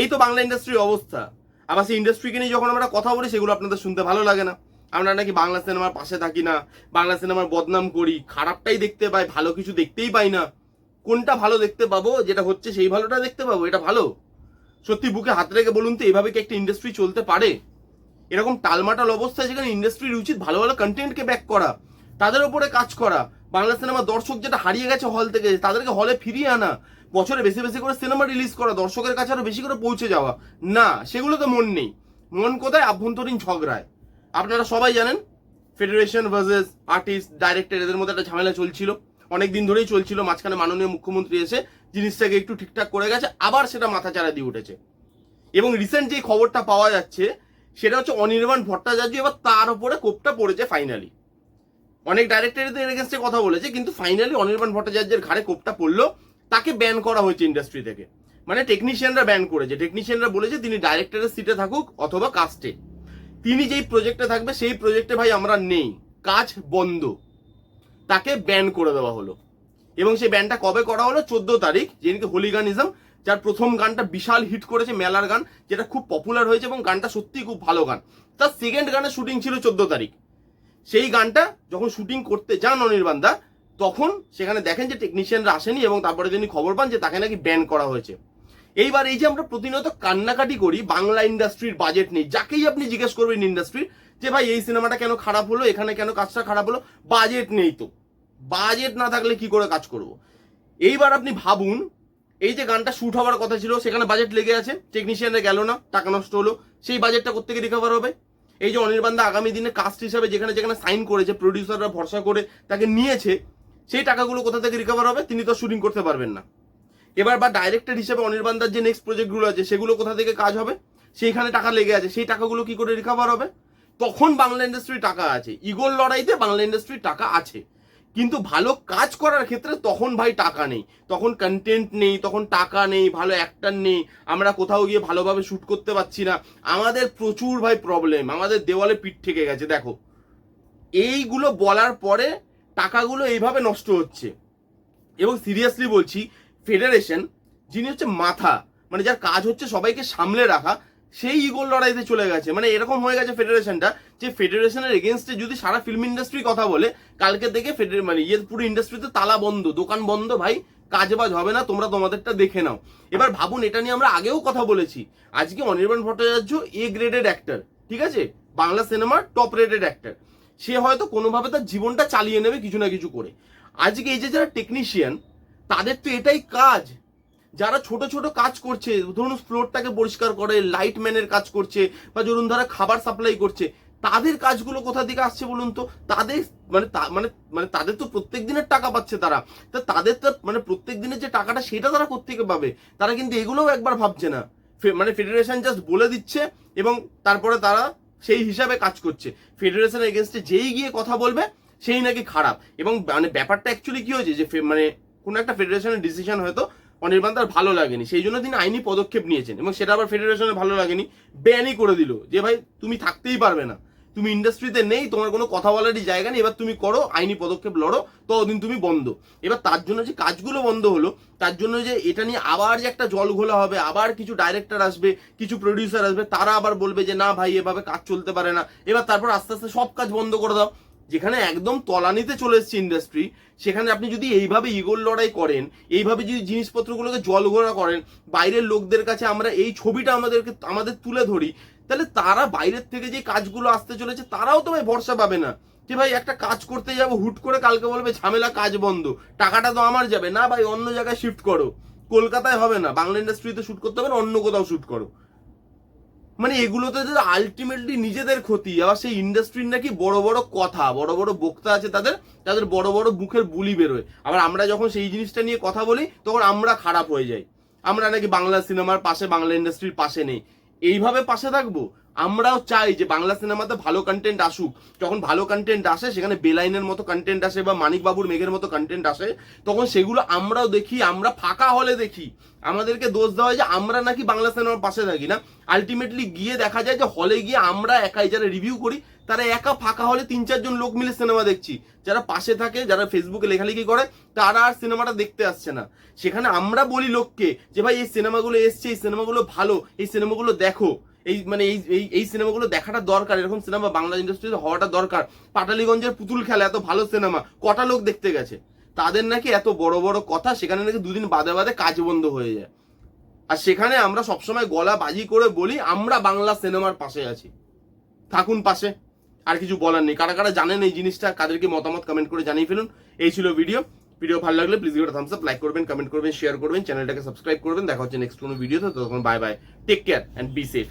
এই তো বাংলা ইন্ডাস্ট্রির অবস্থা। আবার সেই ইন্ডাস্ট্রিকে নিয়ে যখন আমরা কথা বলি, সেগুলো আপনাদের শুনতে ভালো লাগে না। আমরা নাকি বাংলা সিনেমার পাশে থাকি না, বাংলা সিনেমার বদনাম করি, খারাপটাই দেখতে পাই, ভালো কিছু দেখতেই পাই না। কোনটা ভালো দেখতে পাবো, যেটা হচ্ছে সেই ভালোটা দেখতে পাবো, এটা ভালো? সত্যি বুকে হাত রেখে বলুন তো, এভাবে কি একটা ইন্ডাস্ট্রি চলতে পারে? এরকম টালমাটাল অবস্থায় যেখানে ইন্ডাস্ট্রির উচিত ভালো ভালো কন্টেন্টকে ব্যাক করা, তাদের উপরে কাজ করা। বাংলা সিনেমা দর্শক যেটা হারিয়ে গেছে হল থেকে, তাদেরকে হলে ফিরিয়ে আনা। বছরে বেশি বেশি করে সিনেমা রিলিজ করা, দর্শকের কাছে আরও বেশি করে পৌঁছে যাওয়া। না সেগুলো তো মন নেই। মন কোথায়? আভ্যন্তরীণ ঝগড়ায়। আপনারা সবাই জানেন ফেডারেশন ভার্সেস আর্টিস্ট ডাইরেক্টর এদের মধ্যে একটা ঝামেলা চলছিল। অনেক দিন ধরেই চলছিল, মাঝখানে মাননীয় মুখ্যমন্ত্রী এসে জিনিসটাকে একটু ঠিকঠাক করে গেছে, আবার সেটা মাথা চারা দিয়ে উঠেছে। এবং রিসেন্ট যে খবরটা পাওয়া যাচ্ছে, সেটা হচ্ছে অনির্বাণ ভট্টাচার্য এবার তার উপরে কোপটা পড়েছে ফাইনালি অনেক ডাইরেক্টরদের এগেনস্টে কথা বলেছে, কিন্তু ফাইনালি অনির্বাণ ভট্টাচার্যের ঘাড়ে কোপটা পড়ল। তাকে ব্যান করা হয়েছে ইন্ডাস্ট্রি থেকে। মানে টেকনিশিয়ানরা ব্যান করেছে। টেকনিশিয়ানরা বলেছে, তিনি ডাইরেক্টরের সিটে থাকুক অথবা কাস্টে তিনি যেই প্রজেক্টে থাকবে, সেই প্রজেক্টে ভাই আমরা নেই। কাজ বন্ধ। তাকে ব্যান করে দেওয়া হলো। এবং সেই ব্যানটা কবে করা হলো? চোদ্দ তারিখ যেদিনকে হোলিগানিজম যার প্রথম গানটা বিশাল হিট করেছে মেলার গান, যেটা খুব পপুলার হয়েছে এবং গানটা সত্যিই খুব ভালো গান। তার সেকেন্ড গানের শুটিং ছিল চোদ্দ তারিখ। সেই গানটা যখন শুটিং করতে যান অনির্বাণদা তখন সেখানে দেখেন যে টেকনিশিয়ানরা আসেনি এবং তারপরে তিনি খবর পান যে তাকে নাকি ব্যান করা হয়েছে। এইবার এই যে আমরা প্রতিনিয়ত কান্নাকাটি করি, বাংলা ইন্ডাস্ট্রির বাজেট নেই যাকেই আপনি জিজ্ঞেস করবেন ইন্ডাস্ট্রির যে ভাই এই সিনেমাটা কেন খারাপ হলো, এখানে কেন কাজটা খারাপ হলো বাজেট নেই তো। বাজেট না থাকলে কি করে কাজ করব? এইবার আপনি ভাবুন, এই যে গানটা শ্যুট হওয়ার কথা ছিল, সেখানে বাজেট লেগে আছে টেকনিশিয়ানরা গেল না, টাকা নষ্ট হলো, সেই বাজেটটা কোথেকে রিকভার হবে? এই যে অনির্বাণদা আগামী দিনে কাস্ট হিসাবে যেখানে যেখানে সাইন করেছে প্রডিউসাররা ভরসা করে তাকে নিয়েছে সেই টাকাগুলো কোথা থেকে রিকভার হবে তিনি তো শুটিং করতে পারবেন না। এবার বা ডাইরেক্টর হিসেবে অনির্বাণদার যে নেক্সট প্রজেক্টগুলো আছে, সেগুলো কোথা থেকে কাজ হবে? সেইখানে টাকা লেগে আছে। সেই টাকাগুলো কি করে রিকভার হবে? তখন বাংলা ইন্ডাস্ট্রি টাকা আছে। ইগোর লড়াইতে বাংলা ইন্ডাস্ট্রি টাকা আছে। কিন্তু ভালো কাজ করার ক্ষেত্রে তখন ভাই টাকা নেই। তখন কন্টেন্ট নেই, তখন টাকা নেই, ভালো অ্যাক্টার নেই। আমরা কোথাও গিয়ে ভালোভাবে শ্যুট করতে পারছি না। আমাদের প্রচুর ভাই প্রবলেম আমাদের দেওয়ালে পিঠ থেকে গেছে। দেখো, এইগুলো বলার পরে টাকাগুলো এইভাবে নষ্ট হচ্ছে। এবং সিরিয়াসলি বলছি ফেডারেশন যিনি হচ্ছে মাথা মানে যার কাজ হচ্ছে সবাইকে সামলে রাখা, সেই ইগোল লড়াইতে চলে গেছে। মানে এরকম হয়ে গেছে ফেডারেশনটা যে ফেডারেশনের এগেনস্টে যদি সারা ফিল্ম ইন্ডাস্ট্রি কথা বলে, কালকে থেকে ফেডারে মানে ইয়ে পুরো ইন্ডাস্ট্রিতে তালা বন্ধ, দোকান বন্ধ, ভাই, কাজবাজ হবে না, তোমরা তোমাদেরটা দেখে নাও। এবার ভাবুন, এটা নিয়ে আমরা আগেও কথা বলেছি। আজকে Anirban Bhattacharya A graded actor ঠিক আছে? বাংলা সিনেমার টপ রেটেড অ্যাক্টর সে হয়তো কোনোভাবে তার জীবনটা চালিয়ে নেবে কিছু না কিছু করে। আজকে এই যে যারা টেকনিশিয়ান তাদের তো এটাই কাজ। যারা ছোট ছোট কাজ করছে, ধরুন ফ্লোরটাকে পরিষ্কার করে লাইটম্যানের কাজ করছে, বা ধরুন ধরা খাবার সাপ্লাই করছে, তাদের কাজগুলো কোথা থেকে আসছে বলুন তো? তাদের মানে মানে মানে তাদের তো প্রত্যেক দিনের টাকা পাচ্ছে তারা। তা তাদের তো মানে প্রত্যেক দিনের যে টাকাটা সেটা তারা কোথেকে পাবে? তারা কিন্তু এগুলোও একবার ভাবছে না। মানে ফেডারেশন জাস্ট বলে দিচ্ছে এবং তারপরে তারা সেই হিসাবে কাজ করছে। ফেডারেশনের এগেনস্টে যেই গিয়ে কথা বলবে, সেই নাকি খারাপ। এবং মানে ব্যাপারটা অ্যাকচুয়ালি কি হয়েছে যে মানে কোনো একটা ফেডারেশনের ডিসিশন হয়তো অনির্বাণ তার ভালো লাগেনি। সেই জন্য তিনি আইনি পদক্ষেপ নিয়েছেন এবং সেটা আবার ফেডারেশনের ভালো লাগেনি ব্যানই করে দিল। যে ভাই, তুমি থাকতেই পারবে না। তুমি ইন্ডাস্ট্রিতে নেই, তোমার কোনো কথা বলারই জায়গা নেই, এবার তুমি করো, আইনি পদক্ষেপ লড়ো, ততদিন তুমি বন্ধ। এবার তার জন্য যে কাজগুলো বন্ধ হলো, তার জন্য যে এটা নিয়ে আবার যে একটা জল ঘোলা হবে, আবার কিছু ডাইরেক্টর আসবে, কিছু প্রডিউসার আসবে, তারা আবার বলবে যে, না ভাই, এভাবে কাজ চলতে পারে না। এবার তারপর আস্তে আস্তে সব কাজ বন্ধ করে দাও। যেখানে একদম তলানিতে চলে এসছে ইন্ডাস্ট্রি সেখানে আপনি যদি এইভাবে ইগোল লড়াই করেন, এইভাবে যদি জিনিসপত্রগুলোকে জল ঘোলা করেন, বাইরের লোকদের কাছে আমরা এই ছবিটা আমাদেরকে, আমাদের তুলে ধরি, তাহলে তারা বাইরের থেকে যে কাজগুলো আসতে চলেছে, তারাও তো ভাই ভরসা পাবে না যে ভাই একটা কাজ করতে যাব, হুট করে কালকে বলবে ঝামেলা, কাজ বন্ধ, টাকাটা তো আমার যাবে, না ভাই অন্য জায়গায় শিফট করো, কলকাতায় হবে না, বাংলা ইন্ডাস্ট্রিতে শুট করতে হবে না, অন্য কোথাও শুট করো। মানে এগুলোতে যে আলটিমেটলি নিজেদের ক্ষতি। আবার সেই ইন্ডাস্ট্রির নাকি বড় বড় কথা, বড় বড় বক্তা আছে তাদের তাদের বড় বড় মুখের বুলি বেরোয়। আবার আমরা যখন সেই জিনিসটা নিয়ে কথা বলি, তখন আমরা খারাপ হয়ে যাই। আমরা নাকি বাংলা সিনেমার পাশে, বাংলা ইন্ডাস্ট্রির পাশে নেই। এইভাবে পাশে থাকব? আমরাও চাই যে বাংলা সিনেমাতে ভালো কন্টেন্ট আসুক। যখন ভালো কন্টেন্ট আসে, সেখানে বেলাইনের মতো কন্টেন্ট আসে বা মানিক বাবুর মেঘের মতো কন্টেন্ট আসে, তখন সেগুলো আমরাও দেখি, আমরা ফাঁকা হলে দেখি। আমাদেরকে দোষ দেওয়া হয় যে আমরা নাকি বাংলা সিনেমার পাশে থাকি না। আলটিমেটলি গিয়ে দেখা যায় যে হলে গিয়ে আমরা একাই যারা রিভিউ করি তারা একা ফাঁকা হলে তিন চারজন লোক মিলে সিনেমা দেখছি। যারা পাশে থাকে, যারা ফেসবুকে লেখালেখি করে, তারা আর সিনেমাটা দেখতে আসছে না। সেখানে আমরা বলি লোককে যে, ভাই, এই সিনেমাগুলো এসছে, এই সিনেমাগুলো ভালো, এই সিনেমাগুলো দেখো। এই মানে এই এই এই সিনেমাগুলো দেখাটা দরকার। এরকম সিনেমা বাংলা ইন্ডাস্ট্রিতে হওয়াটা দরকার। পাটালিগঞ্জের পুতুল খেলা, এত ভালো সিনেমা, কটা লোক দেখতে গেছে? তাদের নাকি এত বড় বড় কথা, সেখানে নাকি দুদিন বাদে বাদে কাজ বন্ধ হয়ে যায়। আর সেখানে আমরা সবসময় গলা বাজি করে বলি, আমরা বাংলা সিনেমার পাশে আছি। থাকুন পাশে। আর কিছু বলার নেই। কারা কারা জানেন এই জিনিসটা, কাদেরকে মতামত কমেন্ট করে জানিয়ে ফেলুন। এই ছিল ভিডিও ভিডিও ভালো লাগলে please video thumbs up like করবেন কমেন্ট করবেন শেয়ার করবেন চ্যানেলটাকে সাবস্ক্রাইব করবেন। দেখা হচ্ছে নেক্সট কোনো ভিডিওতে তখন bye bye take care and be safe